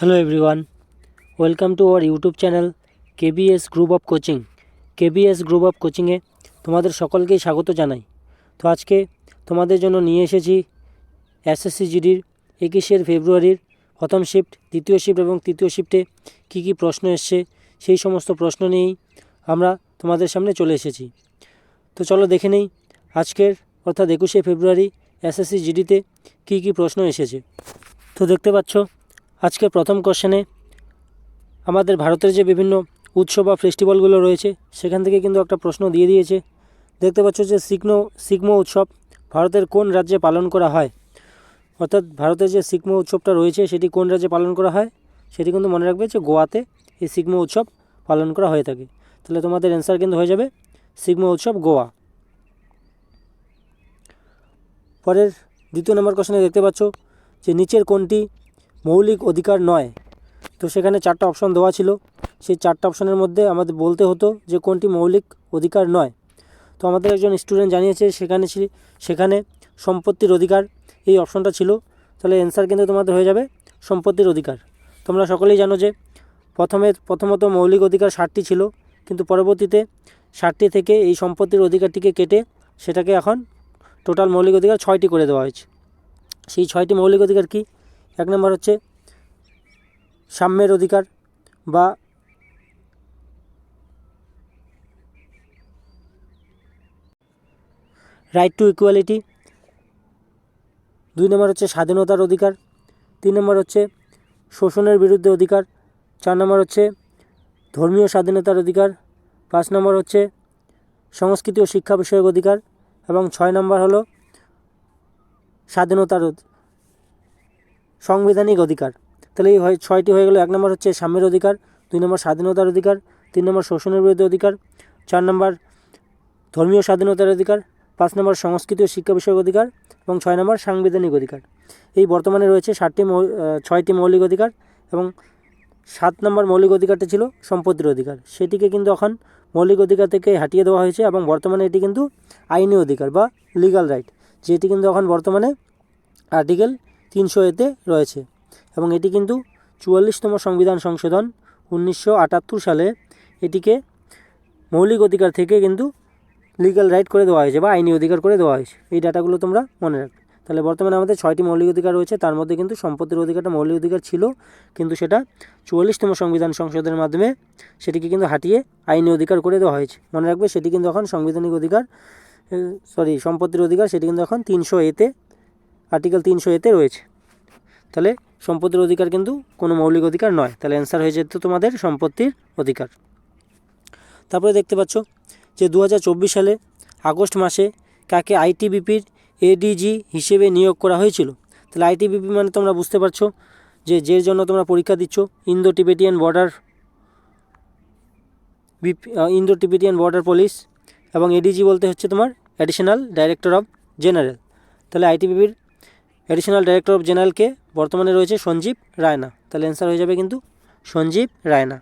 Hello everyone welcome to our YouTube channel KBS group of coaching KBS group of কোচিংয়ে তোমাদের সকলকেই স্বাগত জানাই। তো আজকে তোমাদের জন্য নিয়ে এসেছি এসএসসি জিডির একুশের ফেব্রুয়ারির প্রথম শিফট দ্বিতীয় শিফট এবং তৃতীয় শিফটে কী কী প্রশ্ন এসছে, সেই সমস্ত প্রশ্ন নিয়েই আমরা তোমাদের সামনে চলে এসেছি। তো চলো দেখে নেই আজকের, অর্থাৎ একুশে ফেব্রুয়ারি এসএসসি জিডিতে কী কী প্রশ্ন এসেছে। তো দেখতে পাচ্ছ আজকে প্রথম কোশ্চেনে আমাদের ভারতের যে বিভিন্ন উৎসব বা ফেস্টিভ্যালগুলো রয়েছে, সেখান থেকে কিন্তু একটা প্রশ্ন দিয়ে দিয়েছে। দেখতে পাচ্ছ যে সিগ্নো সিগমো উৎসব ভারতের কোন রাজ্যে পালন করা হয়? অর্থাৎ ভারতের যে সিগমো উৎসবটা রয়েছে, সেটি কোন রাজ্যে পালন করা হয়? সেটি কিন্তু মনে রাখবে যে গোয়াতে এই সিগমো উৎসব পালন করা হয়ে থাকে। তাহলে তোমাদের অ্যান্সার কিন্তু হয়ে যাবে সিগমো উৎসব গোয়া। পরের দ্বিতীয় নম্বর কোশ্চেনে দেখতে পাচ্ছ যে নিচের কোনটি মৌলিক অধিকার নয়। তো সেখানে চারটা অপশন দেওয়া ছিল। সেই চারটা অপশনের মধ্যে আমাদের বলতে হতো যে কোনটি মৌলিক অধিকার নয়। তো আমাদের একজন স্টুডেন্ট জানিয়েছে সেখানে সেখানে সম্পত্তির অধিকার। এই অপশনটা ছিল। তাহলে অ্যান্সার কিন্তু তোমাদের হয়ে যাবে, সম্পত্তির অধিকার। তোমরা সকলেই জানো যে প্রথমে, প্রথমত মৌলিক অধিকার ষাটটি ছিল। কিন্তু পরবর্তীতে ষাটটি থেকে এই সম্পত্তির অধিকারটিকে কেটে সেটাকে এখন টোটাল মৌলিক অধিকার ছয়টি করে দেওয়া হয়েছে। সেই ছয়টি মৌলিক অধিকার কি? এক নম্বর হচ্ছে সাম্যের অধিকার বা রাইট টু ইকুয়ালিটি দুই নম্বর হচ্ছে স্বাধীনতার অধিকার। তিন নম্বর হচ্ছে শোষণের বিরুদ্ধে অধিকার। চার নম্বর হচ্ছে ধর্মীয় স্বাধীনতার অধিকার। পাঁচ নম্বর হচ্ছে সংস্কৃতি ও শিক্ষা বিষয়ক অধিকার। এবং ছয় নম্বর হলো স্বাধীনতার সাংবিধানিক অধিকার। তাহলে এই হয়, ছয়টি হয়ে গেলো। এক নম্বর হচ্ছে সাম্যের অধিকার, দুই নম্বর স্বাধীনতার অধিকার, তিন নম্বর শোষণের বিরুদ্ধে অধিকার, চার নম্বর ধর্মীয় স্বাধীনতার অধিকার, পাঁচ নম্বর সংস্কৃতি ও শিক্ষা বিষয়ক অধিকার এবং ছয় নম্বর সাংবিধানিক অধিকার। এই বর্তমানে রয়েছে ষাটটি ছয়টি মৌলিক অধিকার এবং সাত নম্বর মৌলিক অধিকারটি ছিল সম্পত্তির অধিকার। সেটিকে কিন্তু এখন মৌলিক অধিকার থেকে হাটিয়ে দেওয়া হয়েছে এবং বর্তমানে এটি কিন্তু আইনি অধিকার বা লিগ্যাল রাইট যেটি কিন্তু এখন বর্তমানে আর্টিকেল তিনশো এতে রয়েছে এবং এটি কিন্তু চুয়াল্লিশতম সংবিধান সংশোধন উনিশশো আটাত্তর সালে এটিকে মৌলিক অধিকার থেকে কিন্তু লিগ্যাল রাইট করে দেওয়া হয়েছে বা আইনি অধিকার করে দেওয়া হয়েছে। এই ডাটাগুলো তোমরা মনে রাখবে। তাহলে বর্তমানে আমাদের ছয়টি মৌলিক অধিকার রয়েছে, তার মধ্যে কিন্তু সম্পত্তির অধিকারটা মৌলিক অধিকার ছিল, কিন্তু সেটা চুয়াল্লিশতম সংবিধান সংশোধনের মাধ্যমে সেটিকে কিন্তু হাটিয়ে আইনি অধিকার করে দেওয়া হয়েছে। মনে রাখবে সেটি কিন্তু এখন সাংবিধানিক অধিকার সরি সম্পত্তির অধিকার, সেটি কিন্তু এখন তিনশো এতে আর্টিকেল তিনশো এতে রয়েছে। তাহলে সম্পত্তির অধিকার কিন্তু কোনো মৌলিক অধিকার নয়। তাহলে অ্যান্সার হয়ে যেত তোমাদের সম্পত্তির অধিকার। তারপরে দেখতে পাচ্ছ যে দু হাজার চব্বিশ সালে আগস্ট মাসে কাকে আইটিবিপির এডিজি হিসেবে নিয়োগ করা হয়েছিল। তাহলে আইটিবিপি মানে তোমরা বুঝতে পারছ যে যের জন্য তোমরা পরীক্ষা দিচ্ছ Indo Tibetan border Indo Tibetan border police এবং এডিজি বলতে হচ্ছে তোমার অ্যাডিশনাল ডাইরেক্টর অফ জেনারেল তাহলে আইটিবিপির অ্যাডিশনাল ডাইরেক্টর অফ জেনারেলকে বর্তমানে রয়েছে সঞ্জীব রায়না। তাহলে অ্যান্সার হয়ে যাবে কিন্তু সঞ্জীব রায়না।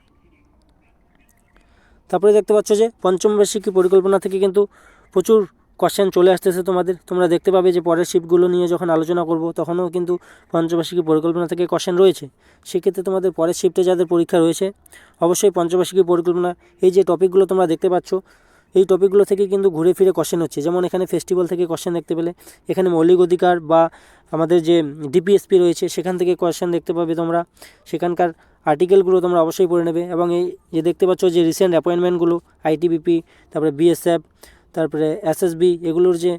তারপরে দেখতে পাচ্ছ যে পঞ্চম বার্ষিকী পরিকল্পনা থেকে কিন্তু প্রচুর কোশ্চেন চলে আসতেছে তোমাদের। তোমরা দেখতে পাবে যে পরের শিফটগুলো নিয়ে যখন আলোচনা করব, তখনও কিন্তু পঞ্চবার্ষিকী পরিকল্পনা থেকে কোশ্চেন রয়েছে। সেক্ষেত্রে তোমাদের পরের শিফটে যাদের পরীক্ষা রয়েছে, অবশ্যই পঞ্চবার্ষিকী পরিকল্পনা, এই যে টপিকগুলো তোমরা দেখতে পাচ্ছ এই টপিকগুলো থেকে কিন্তু ঘুরে ফিরে কোশ্চেন হচ্ছে। যেমন এখানে ফেস্টিভ্যাল থেকে কোশ্চেন দেখতে পেলে, এখানে মৌলিক অধিকার বা আমাদের যে ডিপিএসপি রয়েছে, সেখান থেকে কোশ্চেন দেখতে পাবে তোমরা। সেখানকার আর্টিকেলগুলো তোমরা অবশ্যই পড়ে নেবে এবং এই যে দেখতে পাচ্ছ যে রিসেন্ট অ্যাপয়েন্টমেন্টগুলো আইটিবিপি তারপরে বিএসএফ তারপরে এসএসবি এগুলোর যে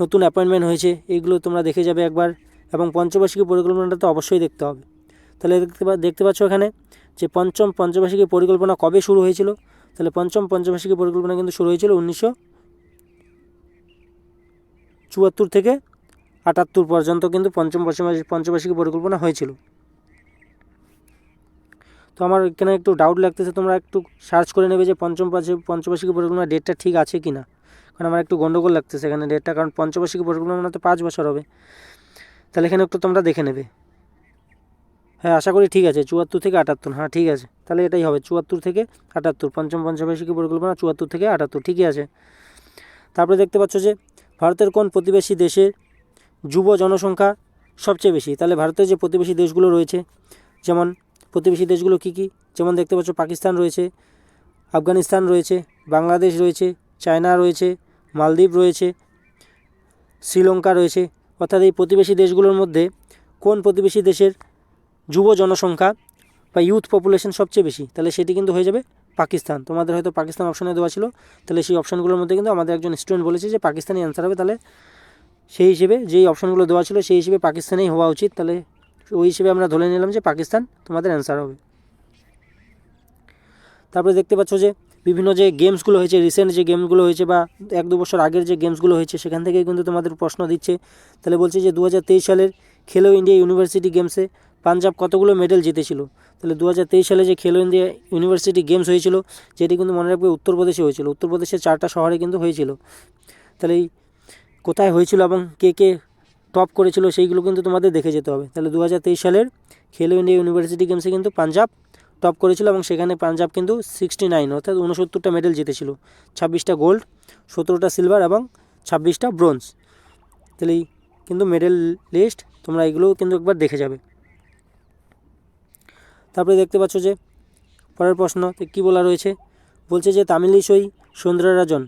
নতুন অ্যাপয়েন্টমেন্ট হয়েছে, এইগুলো তোমরা দেখে যাবে একবার এবং পঞ্চবার্ষিকী পরিকল্পনাটা তো অবশ্যই দেখতে হবে। তাহলে দেখতে দেখতে পাচ্ছ এখানে যে পঞ্চম পঞ্চবার্ষিকী পরিকল্পনা কবে শুরু হয়েছিল? তাহলে পঞ্চম পঞ্চবার্ষিকী পরিকল্পনা কিন্তু শুরু হয়েছিল উনিশশো চুয়াত্তর থেকে আটাত্তর পর্যন্ত কিন্তু পঞ্চম পঞ্চবার্ষিকী পরিকল্পনা হয়েছিল। তো আমার এখানে একটু ডাউট লাগতেছে, তোমরা একটু সার্চ করে নেবে যে পঞ্চম পঞ্চবার্ষিকী পরিকল্পনা ডেটটা ঠিক আছে কি না কারণ আমার একটু গন্ডগোল লাগতেছে এখানে ডেটটা কারণ পঞ্চবার্ষিকী পরিকল্পনা তো পাঁচ বছর হবে। তাহলে এখানে একটু তোমরা দেখে নেবে। হ্যাঁ আশা করি ঠিক আছে। চুয়াত্তর থেকে আটাত্তর হ্যাঁ ঠিক আছে। তাহলে এটাই হবে, চুয়াত্তর থেকে আটাত্তর, পঞ্চম পঞ্চবার্ষিকী পরিকল্পনা? চুয়াত্তর থেকে আটাত্তর, ঠিকই আছে। তারপরে দেখতে পাচ্ছ যে, ভারতের কোন প্রতিবেশী দেশের যুব জনসংখ্যা সবচেয়ে বেশি? তাহলে ভারতের যে প্রতিবেশী দেশগুলো রয়েছে, যেমন প্রতিবেশী দেশগুলো কী কী? যেমন দেখতে পাচ্ছ, পাকিস্তান রয়েছে, আফগানিস্তান রয়েছে, বাংলাদেশ রয়েছে, চায়না রয়েছে, মালদ্বীপ রয়েছে, শ্রীলঙ্কা রয়েছে। অর্থাৎ এই প্রতিবেশী দেশগুলোর মধ্যে কোন প্রতিবেশী দেশের যুব জনসংখ্যা বা ইউথ পপুলেশন সবচেয়ে বেশি, তাহলে সেটি কিন্তু হয়ে যাবে পাকিস্তান। তোমাদের হয়তো পাকিস্তান অপশনে দেওয়া ছিল, তাহলে সেই অপশনগুলোর মধ্যে কিন্তু আমাদের একজন স্টুডেন্ট বলেছে যে পাকিস্তানি অ্যান্সার হবে, তাহলে সেই হিসেবে যেই অপশনগুলো দেওয়া ছিল সেই হিসেবে পাকিস্তানেই হওয়া উচিত, তাহলে ওই হিসেবে আমরা ধরে নিলাম যে পাকিস্তান তোমাদের অ্যান্সার হবে। তারপরে দেখতে পাচ্ছ যে বিভিন্ন যে গেমসগুলো হয়েছে রিসেন্ট যে গেমগুলো হয়েছে বা এক দু বছর আগের যে গেমসগুলো হয়েছে, সেখান থেকেই কিন্তু তোমাদের প্রশ্ন দিচ্ছে। তাহলে বলছে যে দু হাজার তেইশ সালের খেলো ইন্ডিয়া ইউনিভার্সিটি গেমসে পাঞ্জাব কতগুলো মেডেল জিতেছিল? তাহলে দু হাজার তেইশ সালে যে খেলো ইন্ডিয়া ইউনিভার্সিটি গেমস হয়েছিল, যেটি কিন্তু মনে রাখবে উত্তরপ্রদেশে হয়েছিল। উত্তরপ্রদেশের চারটা শহরে কিন্তু হয়েছিল। তাহলে এই কোথায় হয়েছিল এবং কে কে টপ করেছিল সেইগুলো কিন্তু তোমাদের দেখে যেতে হবে। তাহলে দু হাজার তেইশ সালের খেলো ইন্ডিয়া ইউনিভার্সিটি গেমসে কিন্তু পাঞ্জাব টপ করেছিল এবং সেখানে পাঞ্জাব কিন্তু সিক্সটি নাইন অর্থাৎ উনসত্তরটা মেডেল জিতেছিল। ছাব্বিশটা গোল্ড সতেরোটা সিলভার এবং ছাব্বিশটা ব্রোঞ্জ তাহলে কিন্তু মেডেল লিস্ট তোমরা এগুলোও কিন্তু একবার দেখে যাবে। তারপরে দেখতে পাচ্ছ যে পরের প্রশ্ন কী বলা রয়েছে? বলছে যে তামিলিসই সুন্দররাজন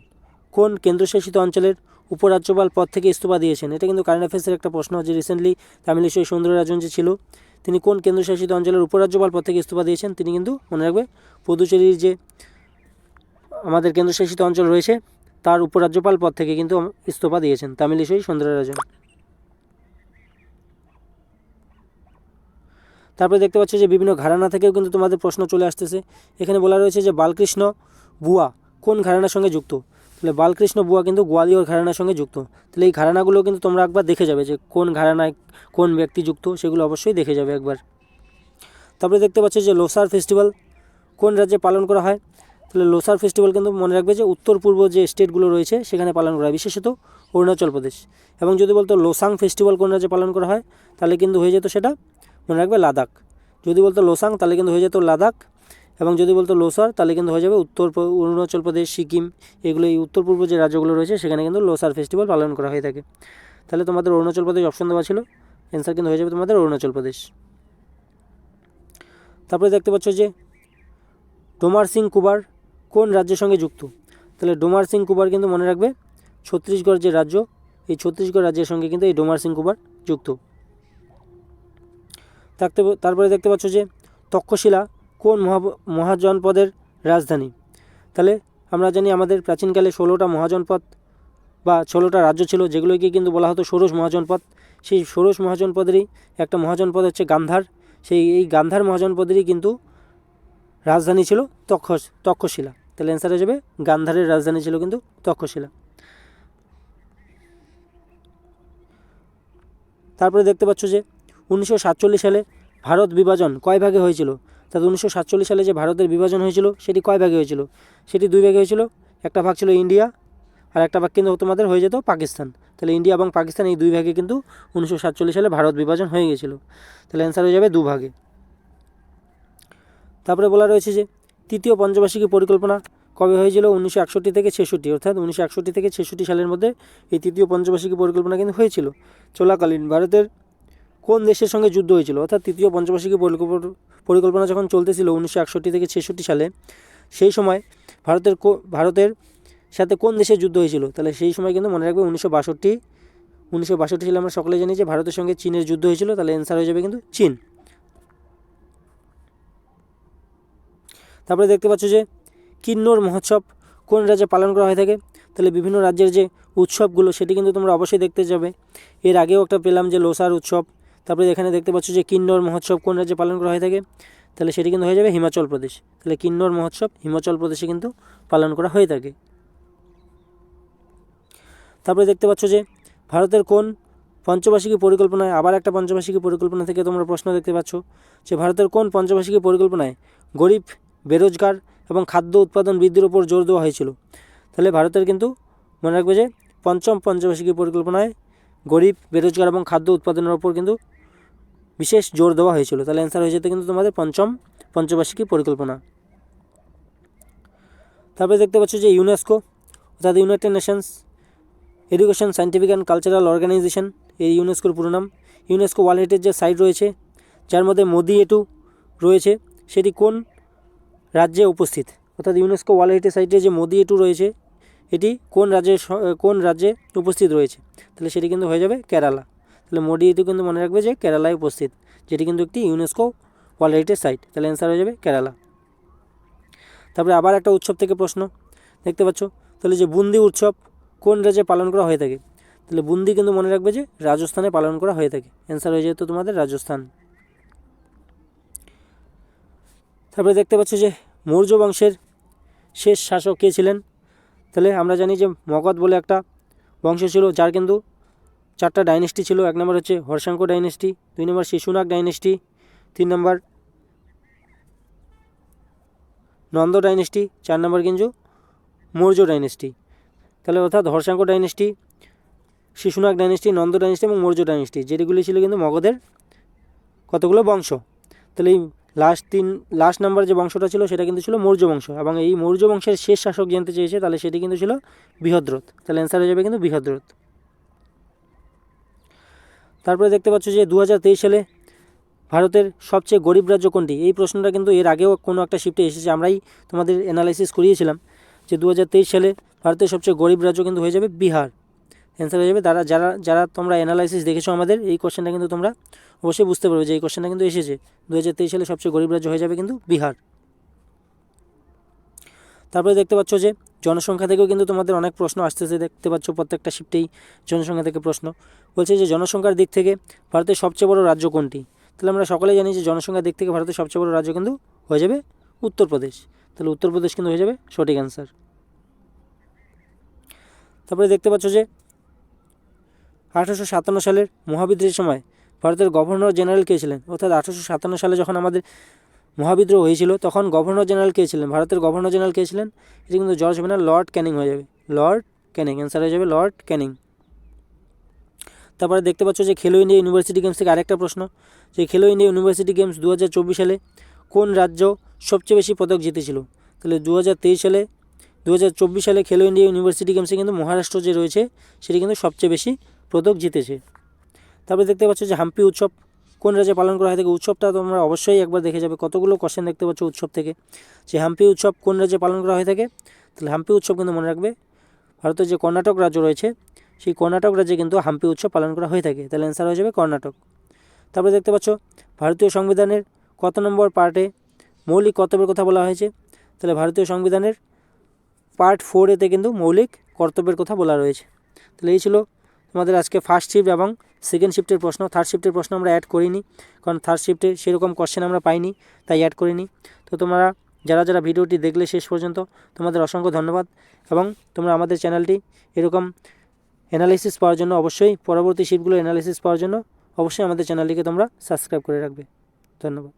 কোন কেন্দ্রশাসিত অঞ্চলের উপরাজ্যপাল পদ থেকে ইস্তফা দিয়েছেন? এটা কিন্তু কারেন্ট অ্যাফেয়ার্সের একটা প্রশ্ন যে রিসেন্টলি তামিলিসই সুন্দররাজন যে ছিল, তিনি কোন কেন্দ্রশাসিত অঞ্চলের উপরাজ্যপাল পদ থেকে ইস্তফা দিয়েছেন? তিনি কিন্তু মনে রাখবে পুদুচেরির যে আমাদের কেন্দ্রশাসিত অঞ্চল রয়েছে, তার উপরাজ্যপাল পদ থেকে কিন্তু ইস্তফা দিয়েছেন তামিলিসই সুন্দররাজন। তারপরে দেখতে পাচ্ছ যে বিভিন্ন ঘরানা থেকেও কিন্তু তোমাদের প্রশ্ন চলে আসতেছে। এখানে বলা রয়েছে যে বালকৃষ্ণ বুয়া কোন ঘরানার সঙ্গে যুক্ত? তাহলে বালকৃষ্ণ বুয়া কিন্তু গোয়ালিয়র ঘরানার সঙ্গে যুক্ত। তাহলে এই ঘরানাগুলো কিন্তু তোমরা একবার দেখে যাবে যে কোন ঘরানায় কোন ব্যক্তি যুক্ত, সেগুলো অবশ্যই দেখে যাবে একবার। তারপরে দেখতে পাচ্ছ যে লোসার ফেস্টিভ্যাল কোন রাজ্যে পালন করা হয়? তাহলে লোসার ফেস্টিভ্যাল কিন্তু মনে রাখবে যে উত্তর পূর্ব যে স্টেটগুলো রয়েছে, সেখানে পালন করা হয়, বিশেষত অরুণাচল প্রদেশ। এবং যদি বলতো লোসাং ফেস্টিভ্যাল কোন রাজ্যে পালন করা হয়, তাহলে কিন্তু হয়ে যেত সেটা মনে রাখবে লাদাখ। যদি বলতো লোসাং, তাহলে কিন্তু হয়ে যেত লাদাখ। এবং যদি বলতো লোসার, তাহলে কিন্তু হয়ে যাবে উত্তর অরুণাচল প্রদেশ, সিকিম। এগুলো এই উত্তর পূর্ব যে রাজ্যগুলো রয়েছে, সেখানে কিন্তু লোসার ফেস্টিভ্যাল পালন করা হয়ে থাকে। তাহলে তোমাদের অরুণাচল প্রদেশ অপশন দেওয়া ছিল। অ্যান্সার কিন্তু হয়ে যাবে তোমাদের অরুণাচল প্রদেশ। তারপরে দেখতে পাচ্ছ যে, ডোমার সিং কুবার কোন রাজ্যের সঙ্গে যুক্ত? তাহলে ডোমার সিং কুবার কিন্তু মনে রাখবে, ছত্তিশগড় যে রাজ্য, এই ছত্তিশগড় রাজ্যের সঙ্গে কিন্তু এই ডোমার সিং কুবার যুক্ত। থাকতে তারপরে দেখতে পাচ্ছ যে তক্ষশিলা কোন মহা মহাজনপদের রাজধানী? তাহলে আমরা জানি আমাদের প্রাচীনকালে ষোলোটা মহাজনপদ বা ষোলোটা রাজ্য ছিল, যেগুলোকে কিন্তু বলা হতো ষোড়শ মহাজনপদ। সেই ষোড়শ মহাজনপদেরই একটা মহাজনপদ হচ্ছে গান্ধার। সেই, এই গান্ধার মহাজনপদেরই কিন্তু রাজধানী ছিল তক্ষ তক্ষশিলা। তাহলে অ্যান্সার হিসেবে গান্ধারের রাজধানী ছিল কিন্তু তক্ষশিলা। তারপরে দেখতে পাচ্ছ যে উনিশশো সাতচল্লিশ সালে ভারত বিভাজন কয় ভাগে হয়েছিল? তাতে উনিশশো সালে যে ভারতের বিভাজন হয়েছিল, সেটি কয় ভাগে হয়েছিল? সেটি দুই ভাগে হয়েছিল। একটা ভাগ ছিল ইন্ডিয়া, আর একটা ভাগ কিন্তু তোমাদের হয়ে যেত পাকিস্তান। তাহলে ইন্ডিয়া এবং পাকিস্তান এই দুই ভাগে কিন্তু উনিশশো সাতচল্লিশ সালে ভারত বিভাজন হয়ে গেছিল। তাহলে অ্যান্সার হয়ে যাবে দুভাগে তারপরে বলা রয়েছে যে, তৃতীয় পঞ্চবার্ষিকী পরিকল্পনা কবে হয়েছিল? উনিশশো একষট্টি থেকে ছেষট্টি। অর্থাৎ উনিশশো একষট্টি থেকে ছেষট্টি সালের মধ্যে এই তৃতীয় পঞ্চবার্ষিকী পরিকল্পনা কিন্তু হয়েছিল। চলাকালীন ভারতের কোন দেশের সঙ্গে যুদ্ধ হয়েছিল? অর্থাৎ তৃতীয় পঞ্চবার্ষিকী পরিকল্পনা যখন চলতেছিল উনিশশো একষট্টি থেকে ছেষট্টি সালে, সেই সময় ভারতের ভারতের সাথে কোন দেশের যুদ্ধ হয়েছিল? তাহলে সেই সময় কিন্তু মনে রাখবে উনিশশো বাষট্টি উনিশশো বাষট্টি সালে আমরা সকলে জানি যে ভারতের সঙ্গে চীনের যুদ্ধ হয়েছিল, তাহলে অ্যান্সার হয়ে যাবে কিন্তু চীন। তারপরে দেখতে পাচ্ছ যে কিন্নর মহোৎসব কোন রাজ্যে পালন করা হয়ে থাকে? তাহলে বিভিন্ন রাজ্যের যে উৎসবগুলো, সেটি কিন্তু তোমরা অবশ্যই দেখতে যাবে। এর আগেও একটা পেলাম যে লোসার উৎসব। তারপরে এখানে দেখতে পাচ্ছ যে কিন্নর মহোৎসব কোন রাজ্যে পালন করা হয়ে থাকে, তাহলে সেটি কিন্তু হয়ে যাবে হিমাচল প্রদেশ। তাহলে কিন্নর মহোৎসব হিমাচল প্রদেশে কিন্তু পালন করা হয়ে থাকে। তারপরে দেখতে পাচ্ছ যে ভারতের কোন পঞ্চবার্ষিকী পরিকল্পনায়, আবার একটা পঞ্চবার্ষিকী পরিকল্পনা থেকে তোমরা প্রশ্ন দেখতে পাচ্ছ যে ভারতের কোন পঞ্চবার্ষিকী পরিকল্পনায় গরিব, বেরোজগার এবং খাদ্য উৎপাদন বৃদ্ধির উপর জোর দেওয়া হয়েছিল? তাহলে ভারতের কিন্তু মনে রাখবে যে পঞ্চম পঞ্চবার্ষিকী পরিকল্পনায় গরিব, বেরোজগার এবং খাদ্য উৎপাদনের ওপর কিন্তু বিশেষ জোর দেওয়া হয়েছিল। তাহলে অ্যান্সার হয়ে যেত কিন্তু তোমাদের পঞ্চম, পঞ্চবার্ষিকী পরিকল্পনা। তারপরে দেখতে পাচ্ছ যে ইউনেস্কো অর্থাৎ United Nations Education Scientific and Cultural Organisation এই ইউনেস্কোর পুরো নাম। ইউনেস্কো ওয়ার্ল্ড হেরিটেজ সাইট রয়েছে, যার মধ্যে মোদি এটু রয়েছে। সেটি কোন রাজ্যে উপস্থিত? অর্থাৎ ইউনেস্কো ওয়ার্ল্ড হেরিটেজ সাইটে যে মোদি এটু রয়েছে, এটি কোন রাজ্যে কোন রাজ্যে উপস্থিত রয়েছে? তাহলে সেটি কিন্তু হয়ে যাবে কেরালা। তাহলে এটু কিন্তু মনে রাখবে যে কেরালায় উপস্থিত, যেটি কিন্তু একটি ইউনেস্কো ওয়ার্ল্ড হেরিটেজ সাইট তাহলে অ্যান্সার হয়ে যাবে কেরালা। তারপরে আবার একটা উৎসব থেকে প্রশ্ন, দেখতে পাচ্ছ? তাহলে যে বুন্দি উৎসব, কোন রাজ্যে পালন করা হয়ে থাকে? তাহলে বুন্দি কিন্তু মনে রাখবে যে রাজস্থানে পালন করা হয়ে থাকে। অ্যান্সার হয়ে যেত তোমাদের রাজস্থান। তারপরে দেখতে পাচ্ছ যে মৌর্য বংশের শেষ শাসক কে ছিলেন? তাহলে আমরা জানি যে মগধ বলে একটা বংশ ছিল, যার কিন্তু চারটা ডাইনেস্টি ছিল, এক নম্বর হচ্ছে হর্ষাঙ্ক ডাইনেস্টি, দুই নম্বর শিশুনাগ ডাইনেস্টি, তিন নম্বর নন্দ ডাইনেস্টি, চার নম্বর কিন্তু মৌর্য ডাইনেস্টি। তাহলে অর্থাৎ Haryanka dynasty Shishunaga dynasty, Nanda dynasty এবং মৌর্য ডাইনেস্টি, যেগুলি ছিল কিন্তু মগধের কতগুলো বংশ। তাহলে এই লাস্ট তিন লাস্ট নাম্বার যে বংশটা ছিল সেটা কিন্তু ছিল মৌর্য বংশ এবং এই মৌর্য বংশের শেষ শাসক জানতে চেয়েছে, তাহলে সেটি কিন্তু ছিল বৃহদ্রথ। তাহলে অ্যান্সার হয়ে যাবে কিন্তু বৃহদ্রথ। তারপরে দেখতে পাচ্ছ যে দু হাজার তেইশ সালে ভারতের সবচেয়ে গরিব রাজ্য কোনটি? এই প্রশ্নটা কিন্তু এর আগেও কোনো একটা শিফটে এসেছে, আমরাই তোমাদের অ্যানালাইসিস করিয়েছিলাম যে দু হাজার তেইশ সালে ভারতের সবচেয়ে গরিব রাজ্য কিন্তু হয়ে যাবে বিহার। অ্যান্সার হয়ে যাবে তারা, যারা যারা তোমরা অ্যানালাইসিস দেখেছ আমাদের, এই কোশ্চেনটা কিন্তু তোমরা অবশ্যই বুঝতে পারবে যে এই কোশ্চেনটা কিন্তু এসেছে। দু হাজার তেইশ সালে সবচেয়ে গরিব রাজ্য হয়ে যাবে কিন্তু বিহার। তারপরে দেখতে পাচ্ছ যে জনসংখ্যা থেকেও কিন্তু তোমাদের অনেক প্রশ্ন আসতেছে। দেখতে পাচ্ছ প্রত্যেকটা শিফটেই জনসংখ্যা থেকে প্রশ্ন। বলছে যে জনসংখ্যার দিক থেকে ভারতের সবচেয়ে বড় রাজ্য কোনটি? তাহলে আমরা সকলেই জানি যে জনসংখ্যার দিক থেকে ভারতের সবচেয়ে বড় রাজ্য কিন্তু হয়ে যাবে উত্তরপ্রদেশ। তাহলে উত্তরপ্রদেশ কিন্তু হয়ে যাবে সঠিক অ্যান্সার তারপরে দেখতে পাচ্ছ যে আঠারোশো সাতান্ন সালের মহাবিদ্রোহের সময় ভারতের গভর্নর জেনারেল কে ছিলেন? অর্থাৎ আঠারোশো সাতান্ন সালে যখন আমাদের মহাবিদ্রোহ হয়েছিল, তখন গভর্নর জেনারেল কে ছিলেন? ভারতের গভর্নর জেনারেল কে ছিলেন? এটি কিন্তু জর্জ হবে না লর্ড ক্যানিং হয়ে যাবে। লর্ড ক্যানিং অ্যান্সার হয়ে যাবে লর্ড ক্যানিং তারপরে দেখতে পাচ্ছ যে খেলো ইন্ডিয়া ইউনিভার্সিটি গেমস থেকে আরেকটা প্রশ্ন। যে খেলো ইন্ডিয়া ইউনিভার্সিটি গেমস দু হাজার চব্বিশ সালে কোন রাজ্য সবচেয়ে বেশি পদক জিতেছিল? তাহলে দু হাজার তেইশ সালে দু হাজার চব্বিশ সালে খেলো ইন্ডিয়া ইউনিভার্সিটি গেমসে কিন্তু মহারাষ্ট্র যে রয়েছে, সেটি কিন্তু সবচেয়ে বেশি পদক জিতেছে। তারপরে দেখতে পাচ্ছ যে হাম্পি উৎসব কোন রাজ্যে পালন করা হয় থাকে উৎসবটা তোমরা অবশ্যই একবার দেখে যাবে। কতগুলো কোশ্চেন দেখতে পাচ্ছ উৎসব থেকে। যে হাম্পি উৎসব কোন রাজ্যে পালন করা হয়ে থাকে? তাহলে হাম্পি উৎসব কিন্তু মনে রাখবে। ভারতের যে কর্ণাটক রাজ্য রয়েছে, সেই কর্ণাটক রাজ্যে কিন্তু হাম্পি উৎসব পালন করা হয়ে থাকে। তাহলে অ্যান্সার হয়ে যাবে কর্ণাটক। তারপরে দেখতে পাচ্ছ, ভারতীয় সংবিধানের কত নম্বর পার্টে মৌলিক কর্তব্যের কথা বলা হয়েছে। তাহলে ভারতীয় সংবিধানের পার্ট ফোর এতে কিন্তু মৌলিক কর্তব্যের কথা বলা রয়েছে। তাহলে এই ছিল আমাদের আজকে ফার্স্ট শিফট এবং সেকেন্ড শিফটের প্রশ্ন থার্ড শিফটের প্রশ্ন আমরা অ্যাড করিনি, কারণ থার্ড শিফটে সেরকম কোশ্চেন আমরা পাইনি, তাই অ্যাড করিনি। তো তোমরা যারা যারা ভিডিওটি দেখলে শেষ পর্যন্ত, তোমাদের অসংখ্য ধন্যবাদ এবং তোমরা আমাদের চ্যানেলটি এরকম অ্যানালিসিস পাওয়ার জন্য অবশ্যই, পরবর্তী শিফটগুলো অ্যানালিসিস পাওয়ার জন্য অবশ্যই আমাদের চ্যানেলটিকে তোমরা সাবস্ক্রাইব করে রাখবে। ধন্যবাদ।